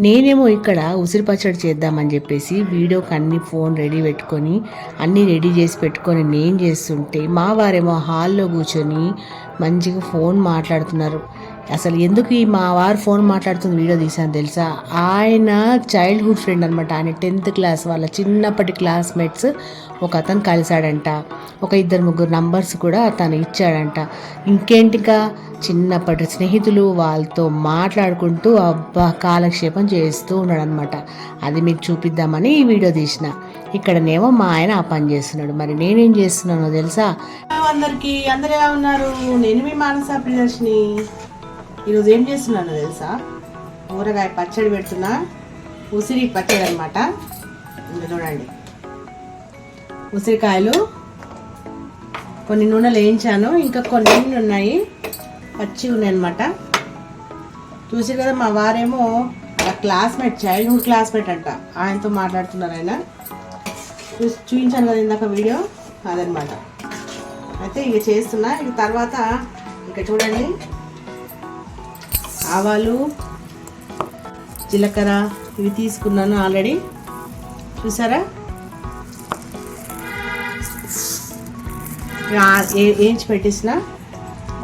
నేనేమో ఇక్కడ ఉసిరి పచ్చడి చేద్దామని చెప్పేసి వీడియోకి అన్ని ఫోన్ రెడీ పెట్టుకొని అన్నీ రెడీ చేసి పెట్టుకొని నేను చేస్తుంటే మా వారేమో హాల్లో కూర్చొని మంచిగా ఫోన్ మాట్లాడుతున్నారు. అసలు ఎందుకు ఈ మా వారు ఫోన్ మాట్లాడుతుంది వీడియో తీసాను తెలుసా? ఆయన చైల్డ్హుడ్ ఫ్రెండ్ అనమాట ఆయన టెన్త్ క్లాస్ వాళ్ళ చిన్నప్పటి క్లాస్మేట్స్ ఒక అతను కలిశాడంట. ఒక ఇద్దరు ముగ్గురు నంబర్స్ కూడా తను ఇచ్చాడంట. ఇంకేంటిగా చిన్నప్పటి స్నేహితులు వాళ్ళతో మాట్లాడుకుంటూ అబ్బా కాలక్షేపం చేస్తూ ఉన్నాడనమాట అది మీకు చూపిద్దామని ఈ వీడియో తీసిన. ఇక్కడనేమో మా ఆయన ఆ పని చేస్తున్నాడు. మరి నేనేం చేస్తున్నానో తెలుసా? అందరికీ అందరు ఎలా ఉన్నారు? నేను మీ మానస ప్రియదర్శిని ఈరోజు ఏం చేస్తున్నానో తెలుసా? ఊరగాయ పచ్చడి పెడుతున్నా. ఉసిరి పచ్చడి అనమాట చూడండి. ఉసిరికాయలు. కొన్ని నూనెలు వేయించాను. ఇంకా కొన్ని నూనెలు ఉన్నాయి. పచ్చి ఉన్నాయి అనమాట చూసి కదా మా వారేమో ఆ క్లాస్మేట్ చైల్డ్హుడ్ క్లాస్మేట్ అంట. ఆయనతో మాట్లాడుతున్నారు ఆయన. చూసి చూపించాను కదా ఇందాక వీడియో. అదనమాట అయితే ఇక చేస్తున్నా. ఇక తర్వాత ఇక చూడండి. ఆవాలు జీలకర్ర ఇవి తీసుకున్నాను ఆల్రెడీ. చూసారా? ఇక ఏ- వేయించి పెట్టేసిన?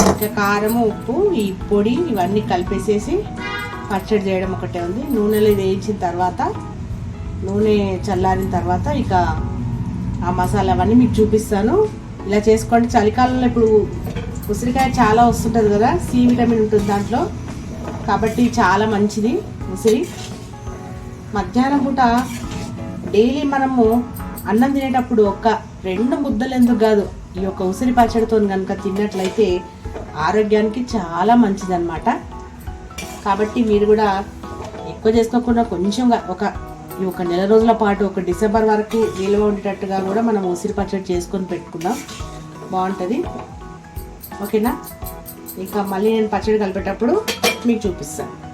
ఇంకా కారము ఉప్పు ఈ పొడి ఇవన్నీ కలిపేసేసి పచ్చడి చేయడం ఒకటే ఉంది. నూనెలో వేయించిన తర్వాత నూనె చల్లారిన తర్వాత ఇక ఆ మసాలా అవన్నీ మీకు చూపిస్తాను. ఇలా చేసుకోండి. చలికాలంలో ఇప్పుడు ఉసిరికాయ చాలా వస్తుంటుంది కదా సి విటమిన్ ఉంటుంది దాంట్లో. కాబట్టి చాలా మంచిది. ఉసిరి మధ్యాహ్నం పూట డైలీ మనము అన్నం తినేటప్పుడు ఒక రెండు ముద్దలు ఎందుకు కాదు ఈ యొక్క ఉసిరి పచ్చడితో కనుక తిన్నట్లయితే ఆరోగ్యానికి చాలా మంచిదన్నమాట. కాబట్టి మీరు కూడా ఎక్కువ చేసుకోకుండా కొంచెంగా ఒక ఈ ఒక నెల రోజుల పాటు ఒక డిసెంబర్ వరకు నిల్వ ఉండేటట్టుగా కూడా మనం ఉసిరి పచ్చడి చేసుకొని పెట్టుకుందాం. బాగుంటుంది. ఓకేనా? ఇంకా మళ్ళీ నేను పచ్చడి కలిపేటప్పుడు మీకు చూపిస్తాను హ్మ్?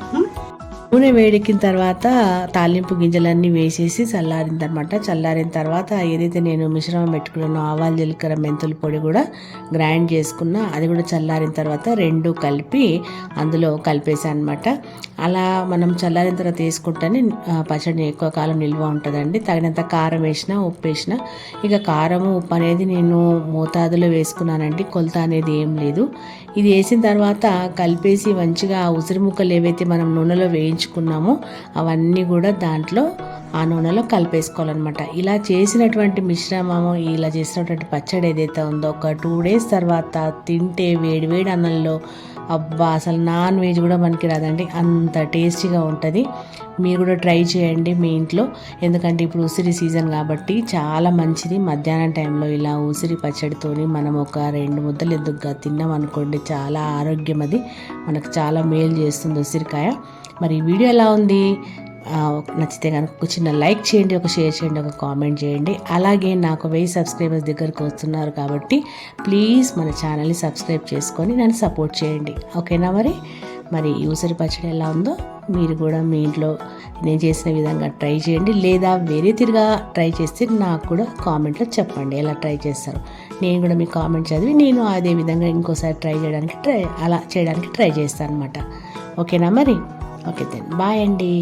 నూనె వేడెక్కిన తర్వాత తాలింపు గింజలన్నీ వేసేసి చల్లారిందనమాట చల్లారిన తర్వాత ఏదైతే నేను మిశ్రమం పెట్టుకున్నానో ఆవాలు జీలకర్ర మెంతుల పొడి కూడా గ్రైండ్ చేసుకున్నా అది కూడా చల్లారిన తర్వాత రెండు కలిపి అందులో కలిపేసాను అనమాట అలా మనం చల్లారిన తర్వాత వేసుకుంటేనే పచ్చడి ఎక్కువ కాలం నిల్వ ఉంటుందండి. తగినంత కారం వేసిన ఉప్పు వేసిన ఇక కారము ఉప్పు అనేది నేను మోతాదులో వేసుకున్నానండి. కొలత అనేది ఏం లేదు. ఇది వేసిన తర్వాత కలిపేసి మంచిగా ఉసిరి ముక్కలు ఏవైతే మనం నూనెలో వేయించుకున్నామో. అవన్నీ కూడా దాంట్లో ఆ నూనెలో కలిపేసుకోవాలన్నమాట. ఇలా చేసినటువంటి మిశ్రమము ఇలా చేసినటువంటి పచ్చడి ఏదైతే ఉందో ఒక టూ డేస్ తర్వాత తింటే వేడివేడి అన్నంలో అబ్బా అసలు నాన్ వెజ్ కూడా మనకి రాదండి. అంత టేస్టీగా ఉంటుంది. మీరు కూడా ట్రై చేయండి మీ ఇంట్లో. ఎందుకంటే ఇప్పుడు ఉసిరి సీజన్ కాబట్టి చాలా మంచిది. మధ్యాహ్నం టైంలో ఇలా ఉసిరి పచ్చడితోని మనం ఒక రెండు ముద్దలు ఎందుకుగా తిన్నాం అనుకోండి చాలా ఆరోగ్యం అది. మనకు చాలా మేలు చేస్తుంది ఉసిరికాయ. మరి ఈ వీడియో ఎలా ఉంది? నచ్చితే కనుక ఒక చిన్న లైక్ చేయండి ఒక షేర్ చేయండి ఒక కామెంట్ చేయండి. అలాగే నాకు వెయ్యి సబ్స్క్రైబర్స్ దగ్గరకు వస్తున్నారు కాబట్టి ప్లీజ్ మన ఛానల్ని సబ్స్క్రైబ్ చేసుకొని నన్ను సపోర్ట్ చేయండి. ఓకేనా మరి? మరి యూసరి పచ్చడి ఎలా ఉందో మీరు కూడా మీ ఇంట్లో నేను చేసిన విధంగా ట్రై చేయండి. లేదా వేరే తిరిగా ట్రై చేస్తే నాకు కూడా కామెంట్లో చెప్పండి ఎలా ట్రై చేస్తారు. నేను కూడా మీ కామెంట్ చదివి నేను అదే విధంగా ఇంకోసారి ట్రై చేయడానికి ట్రై అలా చేయడానికి ట్రై చేస్తాను అనమాట ఓకేనా మరి? Okay then. బాయ్ అండి.